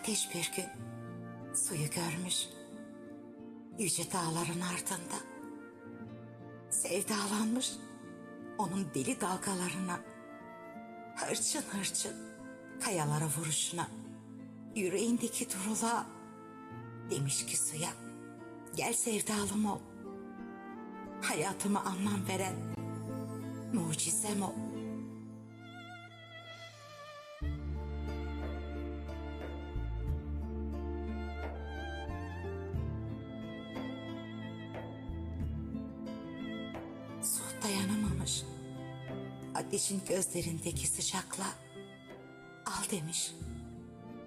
Ateş bir gün suyu görmüş. Yüce dağların ardında. Sevdalanmış onun deli dalgalarına. Hırçın hırçın kayalara vuruşuna. Yüreğindeki durula demiş ki suya. Gel sevdalım ol. Hayatıma anlam veren mucizem ol. Dayanamamış. Ateşin gözlerindeki sıcakla al demiş.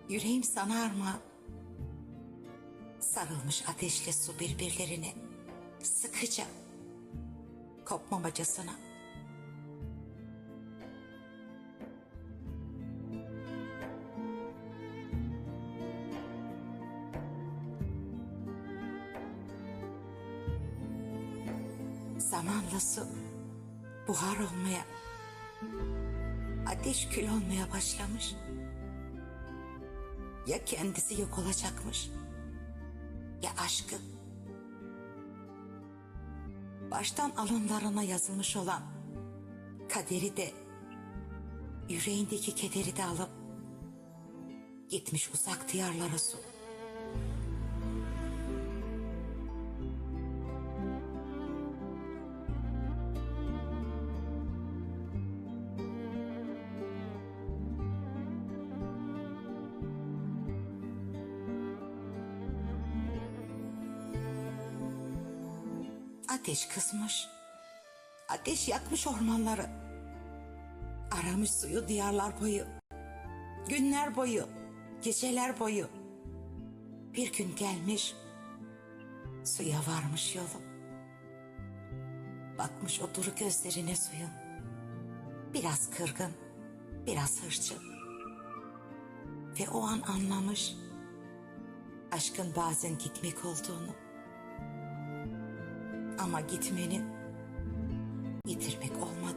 Yüreğim sana armağan. Sarılmış ateşle su birbirlerine sıkıca kopmamacasına. Zamanla su buhar olmaya, ateş kül olmaya başlamış. Ya kendisi yok olacakmış, ya aşkı. Baştan alınlarına yazılmış olan kaderi de, yüreğindeki kederi de alıp gitmiş uzak diyarlara su. Ateş kızmış. Ateş yakmış ormanları. Aramış suyu diyarlar boyu. Günler boyu, geceler boyu. Bir gün gelmiş, suya varmış yolu. Bakmış o duru gözlerine suyun. Biraz kırgın, biraz hırçın. Ve o an anlamış aşkın bazen gitmek olduğunu. Ama gitmenin yitirmek olmadığını.